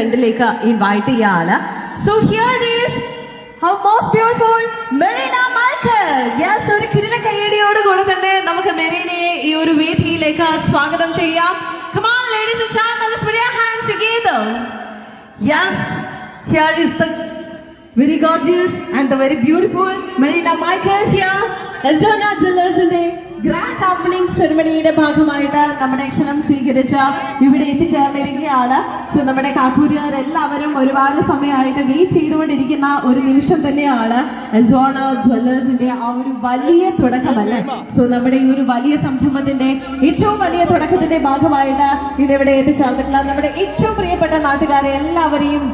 ഫ്രണ്ടിലേക്ക് ഇൻവൈറ്റ് ചെയ്യാണ് so here is how most beautiful Marina Michael yes ഒരു കിടില കയ്യടിയോട് കൂടെ തന്നെ നമുക്ക് മെറീനയെ ഈ ഒരു വേദിയിലേക്ക് സ്വാഗതം ചെയ്യാം Come on, ladies and gentlemen, let's put your hands together. Yes, here is the very gorgeous and the very beautiful Marina Michael here. Azona Jewelers-ന്റെ ഗ്രാൻഡ് ഓപ്പണിംഗ് സെറമണിയുടെ ഭാഗമായിട്ട് നമ്മുടെ ക്ഷണം സ്വീകരിച്ച ഇവിടെ എത്തിച്ചേർന്നിരിക്കുകയാണ്. സോ നമ്മുടെ കാക്കൂരുകാരെല്ലാവരും ഒരുപാട് സമയമായിട്ട് വെയിറ്റ് ചെയ്തുകൊണ്ടിരിക്കുന്ന ഒരു നിമിഷം തന്നെയാണ് എസോണ ജ്വല്ലേഴ്സിന്റെ ആ ഒരു വലിയ തുടക്കമല്ലേ? സോ നമ്മുടെ ഈ ഒരു വലിയ സംരംഭത്തിന്റെ ഏറ്റവും വലിയ തുടക്കത്തിന്റെ ഭാഗമായിട്ട് ഇതിവിടെ എത്തിച്ചേർന്നിട്ടുള്ള നമ്മുടെ ഏറ്റവും പ്രിയപ്പെട്ട നാട്ടുകാരെ എല്ലാവരെയും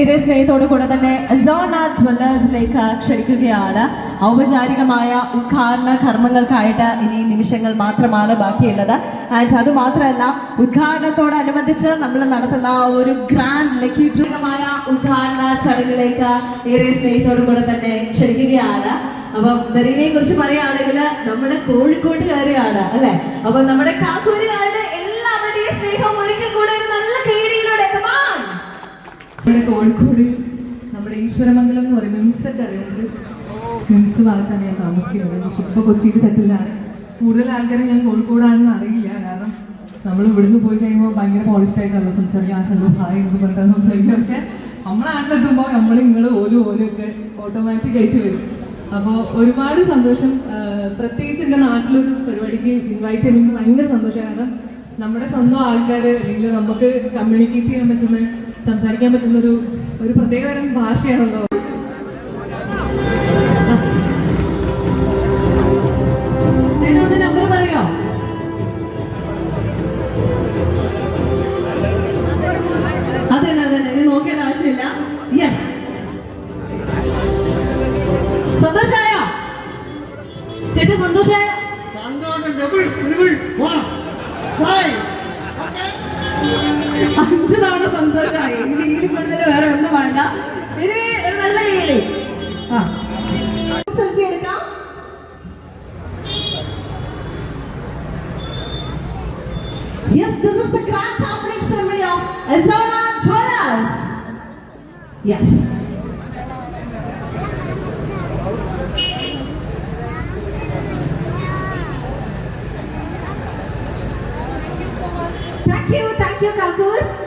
ഇതേ സ്നേഹത്തോടു കൂടെ തന്നെ സോണ ജ്വല്ലേഴ്സിലേക്ക് ക്ഷണിക്കുകയാണ്. ഔപചാരികമായ ഉദ്ഘാടന കർമ്മങ്ങൾക്കായിട്ട് ഇനി നിമിഷങ്ങൾ മാത്രമാണ് ബാക്കിയുള്ളത്. ആൻഡ് അത് മാത്രമല്ല ഉദ്ഘാടനത്തോടനുബന്ധിച്ച് നമ്മൾ നടത്തുന്ന ഒരു ഗ്രാൻഡ് ലക്കീട്രികമായ ഉദ്ഘാടന ചടങ്ങിലേക്ക് ഏറെ സ്നേഹത്തോടു കൂടെ തന്നെ ക്ഷണിക്കുകയാണ്. അപ്പൊ മെറീനെ കുറിച്ച് പറയുകയാണെങ്കിൽ നമ്മുടെ കോഴിക്കോട്ടുകാരെയാണ് അല്ലെ? അപ്പൊ നമ്മുടെ കാക്കൂരുകാരുടെ എല്ലാവരുടെയും സ്നേഹം ഒരിക്കൽ കൂടെ ഒരു നല്ല on. നമ്മുടെ കോഴിക്കോട് നമ്മുടെ ഈശ്വരമംഗലം എന്ന് പറയുമ്പോൾ മിസ്സറ്റ് അറിയുന്നത് മിംസ് ഭാഗത്താണ് ഞാൻ താമസിക്കുന്നത്. പക്ഷെ ഇപ്പോൾ കൊച്ചിയിൽ സെറ്റിലാണ്. കൂടുതൽ ആൾക്കാരെ ഞാൻ കോഴിക്കോടാണെന്ന് അറിയില്ല. കാരണം നമ്മൾ ഇവിടുന്ന് പോയി കഴിയുമ്പോൾ ഭയങ്കര പോളിഷ്ഡ് ആയിട്ടല്ല സംസാരിക്കുക. ആ ഹലോ ഹായ് എന്ന് പറഞ്ഞിട്ടാണ് സംസാരിക്കുക. പക്ഷെ നമ്മളാട്ടിലെത്തുമ്പോൾ നമ്മൾ നിങ്ങൾ ഓരോ ഓരോ ഒക്കെ ഓട്ടോമാറ്റിക് ആയിട്ട് വരും. അപ്പോൾ ഒരുപാട് സന്തോഷം. പ്രത്യേകിച്ച് എന്റെ നാട്ടിലൊരു പരിപാടിക്ക് ഇൻവൈറ്റ് ചെയ്യുന്നത് ഭയങ്കര സന്തോഷമാണ്. കാരണം നമ്മുടെ സ്വന്തം ആൾക്കാർ അല്ലെങ്കിൽ നമുക്ക് കമ്മ്യൂണിക്കേറ്റ് ചെയ്യാൻ പറ്റുന്ന സംസാരിക്കാൻ പറ്റുന്ന ഒരു ഒരു പ്രത്യേകതരം ഭാഷയാണല്ലോ. ചേട്ടാ സന്തോഷായോ? അഞ്ചു തവണ സന്തോഷമായി. ഇതിൽ കൂടുതൽ വേറെ ഒന്നും വേണ്ട. ഇനി ഒരു നല്ല കയ്യടി ആ. സെൽഫി എടുക്കാം. Yes, this is the grand opening ceremony of Azana Jewelers. Yes. Thank you, thank you, Kalkur.